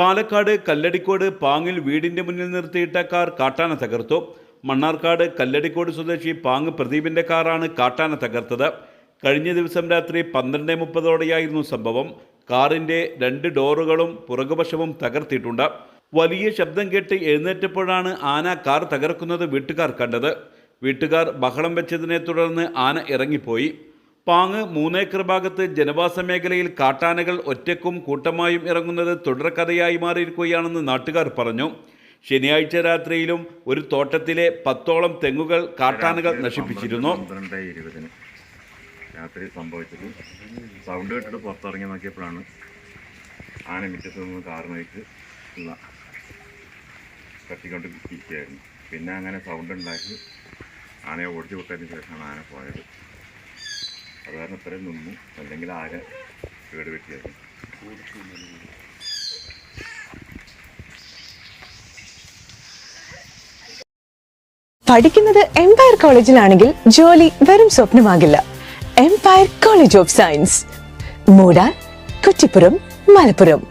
പാലക്കാട് കല്ലടിക്കോട് പാങ്ങിൽ വീടിന്റെ മുന്നിൽ നിർത്തിയിട്ട കാർ കാട്ടാന തകർത്തു. മണ്ണാർക്കാട് കല്ലടിക്കോട് സ്വദേശി പാങ് പ്രദീപിന്റെ കാറാണ് കാട്ടാന തകർത്തത്. കഴിഞ്ഞ ദിവസം രാത്രി പന്ത്രണ്ട് മുപ്പതോടെയായിരുന്നു സംഭവം. കാറിന്റെ രണ്ട് ഡോറുകളും പുറകുവശവും തകർത്തിട്ടുണ്ട്. വലിയ ശബ്ദം കേട്ട് എഴുന്നേറ്റപ്പോഴാണ് ആന കാർ തകർക്കുന്നത് വീട്ടുകാർ കണ്ടത്. വീട്ടുകാർ ബഹളം വെച്ചതിനെ തുടർന്ന് ആന ഇറങ്ങിപ്പോയി. പാങ് മൂന്നേക്കർ ഭാഗത്ത് ജനവാസ മേഖലയിൽ കാട്ടാനകൾ ഒറ്റക്കും കൂട്ടമായും ഇറങ്ങുന്നത് തുടർക്കഥയായി മാറിയിരിക്കുകയാണെന്ന് നാട്ടുകാർ പറഞ്ഞു. ശനിയാഴ്ച രാത്രിയിലും ഒരു തോട്ടത്തിലെ പത്തോളം തെങ്ങുകൾ കാട്ടാനകൾ നശിപ്പിച്ചിരുന്നു. രാത്രി സംഭവിച്ചത്. സൗണ്ട് കേട്ടിട്ട് പുറത്തിറങ്ങി നോക്കിയപ്പോഴാണ് ആന മുറ്റത്ത് നിന്ന് കാറിനേക്ക് ഉള്ള കത്തിക്കൊണ്ട് ഇരിക്കുകയായിരുന്നു. പിന്നെ അങ്ങനെ സൗണ്ട് ഉണ്ടാക്കി ആനയെ ഓടിച്ചു വിട്ടതിന് ശേഷമാണ് ആന പോയത്. അത് കാരണം ഇത്രയും നിന്നു. അല്ലെങ്കിൽ ആകെ കേട് വെട്ടിയായിരുന്നു പഠിക്കുന്നത് എംപയർ കോളേജിലാണെങ്കിൽ ജോലി വെറും സ്വപ്നമാകില്ല. എംപയർ കോളേജ് ഓഫ് സയൻസ് മൂടാൻ കുറ്റിപ്പുറം മലപ്പുറം.